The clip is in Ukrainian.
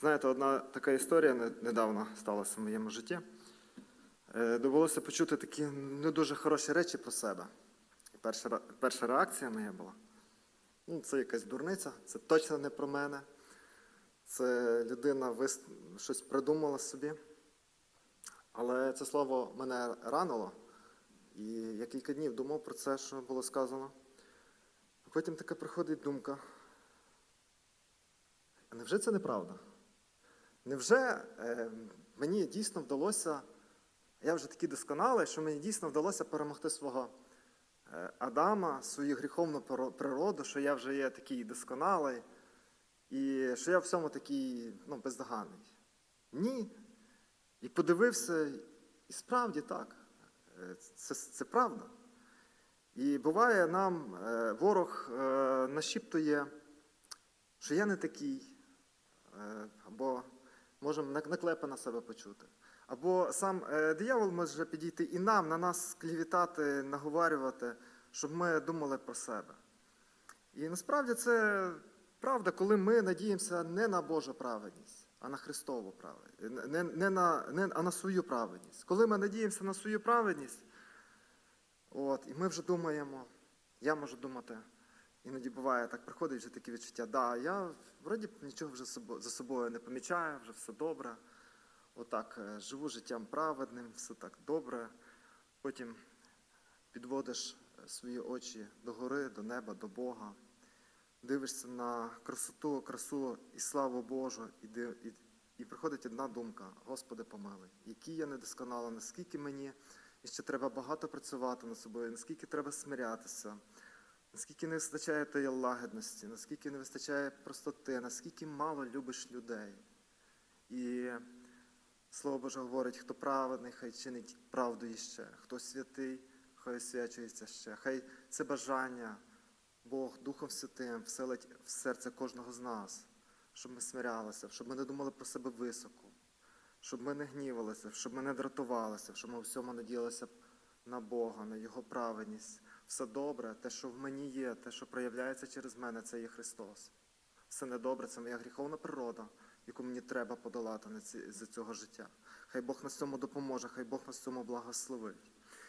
Знаєте, одна така історія недавно сталася в моєму житті. Е, Довелося почути такі не дуже хороші речі про себе. Перша, перша реакція моя була: ну, це якась дурниця, це точно не про мене. Це людина вис... щось придумала собі. Але це слово мене ранило, і я кілька днів думав про це, що було сказано. А потім така приходить думка. А невже це неправда? Невже е, мені дійсно вдалося, я вже такий досконалий, що мені дійсно вдалося перемогти свого е, Адама, свою гріховну природу, що я вже є такий досконалий, і що я в всьому такий ну, бездоганний? Ні. І подивився, і справді так, е, це, це правда. І буває, нам ворог нашіптує, що я не такий, або можемо нак- наклепи на себе почути. Або сам е, диявол може підійти і нам, на нас клівітати, наговарювати, щоб ми думали про себе. І насправді це правда, коли ми надіємося не на Божу праведність, а на Христову праведність, не, не на, не, а на свою праведність. Коли ми надіємося на свою праведність, от, і ми вже думаємо, я можу думати, іноді буває, так приходить вже таке відчуття, да, я вроді нічого вже за собою не помічаю, вже все добре. Отак е, живу життям праведним, все так добре. Потім підводиш е, свої очі до гори, до неба, до Бога, дивишся на красоту, красу і славу Божу, і, і, і приходить одна думка: Господи, помилуй, який я недосконала, наскільки мені ще треба багато працювати над собою, наскільки треба смирятися, наскільки не вистачає тієї лагідності, наскільки не вистачає простоти, наскільки мало любиш людей. І Слово Боже говорить, хто праведний, хай чинить правду іще, хто святий, хай освячується ще. Хай це бажання Бог Духом Святим вселить в серце кожного з нас, щоб ми смирялися, щоб ми не думали про себе високо, щоб ми не гнівалися, щоб ми не дратувалися, щоб ми у всьому надіялися на Бога, на Його праведність. Все добре, те, що в мені є, те, що проявляється через мене, це є Христос. Все недобре, це моя гріховна природа, яку мені треба подолати за цього життя. Хай Бог нас цьому допоможе, хай Бог нас цьому благословить.